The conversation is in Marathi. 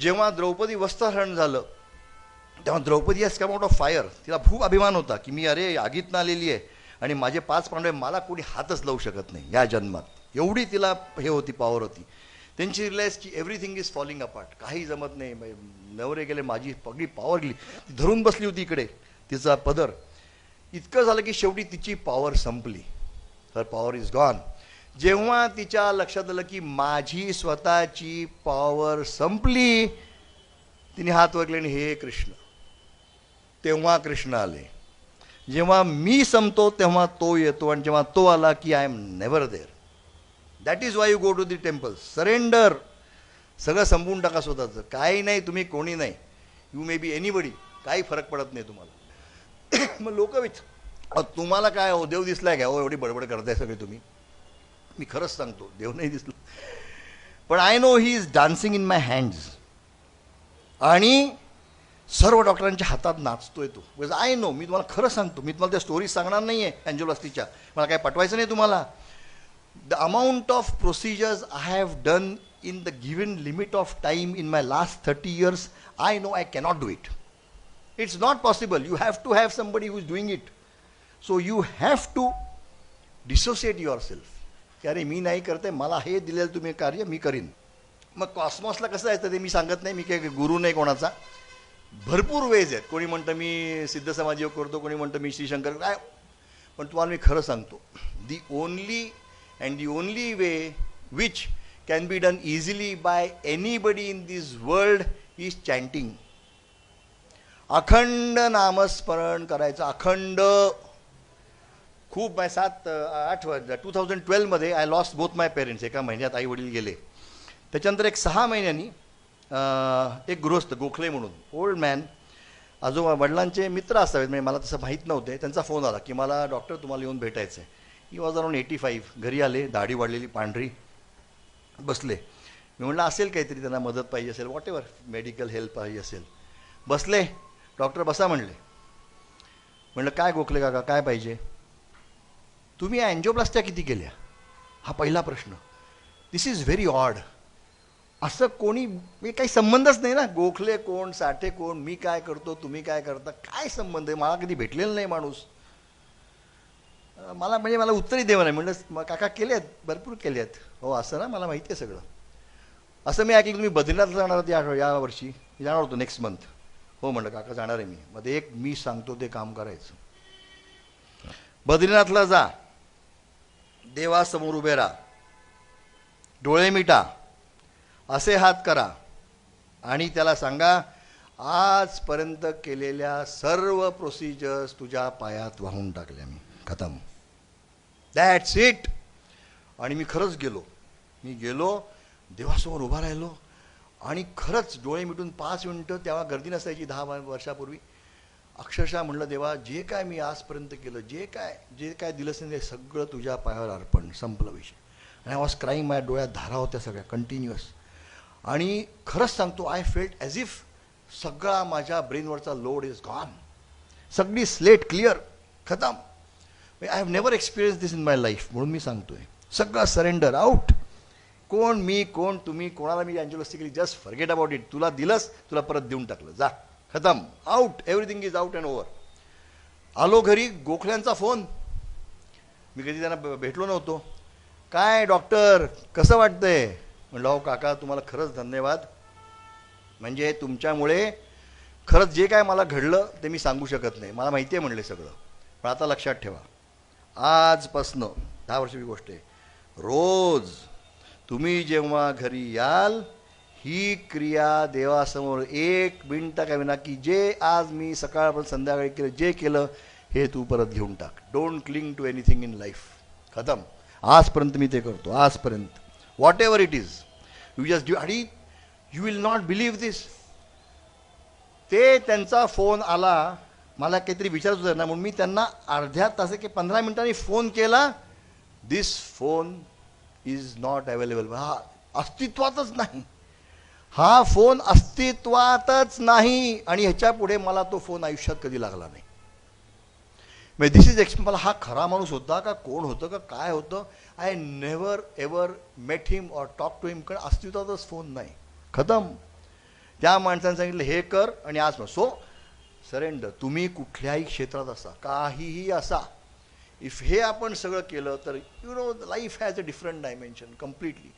जेव्हा द्रौपदी वस्त्रहरण झालं तेव्हा Draupadi has come out of fire तिला खूप अभिमान होता की मी अरे आगीतनं आलेली आहे आणि माझे पाच पांडवे मला कोणी हातच लावू शकत नाही या जन्मात. एवढी तिला हे होती पॉवर होती. त्यांची रिलायन्स की एव्हरीथिंग इज फॉलिंग अपार्ट काही जमत नाही. नवरे गेले माझी पगडी पॉवर गेली. ती धरून बसली होती इकडे तिचा पदर. इतकं झालं की शेवटी तिची पॉवर संपली. हर पॉवर इज गॉन जेव्हा तिच्या लक्षात आलं की माझी स्वतःची पॉवर संपली तिने हात वगले आणि हे कृष्ण. तेव्हा कृष्ण आले. जेव्हा मी संपतो तेव्हा तो येतो आणि जेव्हा तो आला की I am never there that is why you go to the temple surrender सगळं संपवून टाका स्वतःचं. काही नाही तुम्ही कोणी नाही. यू मे बी एनीबडी काही फरक पडत नाही तुम्हाला. मग लोक विच तुम्हाला काय हो देव दिसलाय का? हो एवढी बडबड करताय सगळे तुम्ही. मी खरंच सांगतो देव नाही दिसला. पण I know he is dancing in my hands आणि सर्व डॉक्टरांच्या हातात नाचतोय तो. बिकॉज आय नो मी तुम्हाला खरं सांगतो मी तुम्हाला त्या स्टोरीज सांगणार नाही आहे अँजोलॉस्टीच्या मला काय पटवायचं नाही तुम्हाला. The amount of procedures I have done in the given limit of time in my last thirty years I know I cannot do it it's not possible you have to have somebody who is doing it so you have to dissociate your self की अरे मी नाही करते मला हे दिलेलं तुम्ही कार्य मी करीन. मग कॉस्मॉसला कसं जायचं ते मी सांगत नाही मी काही गुरु नाही कोणाचा. भरपूर वेज आहेत. कोणी म्हणतं मी सिद्ध समाज योग करतो कोणी म्हणतं मी श्रीशंकर काय पण तुम्हाला मी खरं सांगतो. The only and the only way which can be done easily by anybody in this world is chanting अखंड नामस्मरण करायचं. अखंड खूप माय सात अ, आठ two thousand ट्वेल्वमध्ये I lost both my parents एका महिन्यात आई वडील गेले. त्याच्यानंतर एक सहा महिन्यांनी एक गृहस्थ गोखले म्हणून ओल्ड मॅन आजोबा वडिलांचे मित्र असावेत. म्हणजे मला तसं माहीत नव्हते. त्यांचा फोन आला की मला डॉक्टर तुम्हाला येऊन भेटायचं आहे he was around eighty five घरी आले दाढी वाढलेली पांढरी बसले. मी म्हटलं असेल काहीतरी त्यांना मदत पाहिजे असेल वॉट एवर मेडिकल हेल्प पाहिजे असेल. बसले. डॉक्टर बसा म्हणले. म्हणलं काय गोखले काका काय पाहिजे? तुम्ही अँजिओप्लास्ट्या किती केल्या? हा पहिला प्रश्न. दिस इज व्हेरी ऑड असं कोणी मी काही संबंधच नाही ना. गोखले कोण साठे कोण मी काय करतो तुम्ही काय करता काय संबंध आहे? मला कधी भेटलेलं नाही माणूस. मला म्हणजे मला उत्तरही देव नाही. म्हणलं मग काका केले आहेत भरपूर केले आहेत हो असं ना? मला माहिती आहे सगळं. असं मी ऐकलं तुम्ही बद्रीनाथला जाणार होते या या वर्षी. मी जाणार होतो नेक्स्ट मंथ हो म्हणलं काका जाणार आहे मी. मध्ये एक मी सांगतो ते काम करायचं. बद्रीनाथला जा. देवासमोर उभे राहा. डोळे मिटा. असे हात करा. आणि त्याला सांगा आजपर्यंत केलेल्या सर्व प्रोसिजर्स तुझ्या पायात वाहून टाकल्या मी. खतम. दॅट्स इट आणि मी खरंच गेलो. मी गेलो देवासमोर उभा राहिलो. आणि खरंच डोळे मिटून पाच मिनटं तेव्हा गर्दी नसायची दहा वर्षापूर्वी. अक्षरशः म्हणलं देवा जे काय मी आजपर्यंत केलं जे काय जे काय दिलंस नाही ते सगळं तुझ्या पायावर अर्पण संपलं विषय. आणि आय वॉज क्राईंग माझ्या डोळ्यात धारा होत्या सगळ्या कंटिन्युअस आणि खरंच सांगतो आय फेल्ट ॲज इफ सगळा माझ्या ब्रेनवरचा लोड इज गॉन सगळी स्लेट क्लिअर खतम. I have never experience this in my life म्हणून मी सांगतोय. सगळं सरेंडर आउट कोण मी कोण तुम्ही कोणाला मी अँजलोस्टी केली जस्ट फॉरगेट अबाउट इट तुला दिलंस तुला परत देऊन टाकलं. जा. खतम. Out everything is out and over आलो घरी गोखल्यांचा फोन मी कधी त्यांना ब- भेटलो नव्हतो. काय डॉक्टर कसं वाटतंय? म्हणलं हो काका तुम्हाला खरंच धन्यवाद. म्हणजे तुमच्यामुळे खरंच जे काय मला घडलं ते मी सांगू शकत नाही. मला माहिती आहे म्हणले सगळं. पण आता लक्षात ठेवा. आजपासनं दहा वर्षाची गोष्ट आहे. रोज तुम्ही जेव्हा घरी याल ही क्रिया देवासमोर एक मिनटं का विना की जे आज मी सकाळपर्यंत संध्याकाळी केलं जे केलं हे तू परत घेऊन टाक. Don't cling to anything in life खतम. आजपर्यंत मी ते करतो. आजपर्यंत. Whatever it is you just do आणि you will not believe this ते त्यांचा फोन आला. मला काहीतरी विचारत होतं ना म्हणून मी त्यांना अर्ध्या तास की पंधरा मिनिटांनी फोन केला. This phone is not available हा अस्तित्वातच नाही. हा फोन अस्तित्वातच नाही. आणि ह्याच्या पुढे मला तो फोन आयुष्यात कधी लागला नाही. म्हणजे दिस इज एक्स मला हा खरा माणूस होता का कोण होतं का काय होतं? I never ever met him or talk to him कारण अस्तित्वातच फोन नाही. खतम. त्या माणसाने सांगितलं हे कर आणि आज सो सरेंडर तुम्ही कुठल्याही क्षेत्रात असा काहीही असा. इफ हे आपण सगळं केलं तर you know life has a different dimension completely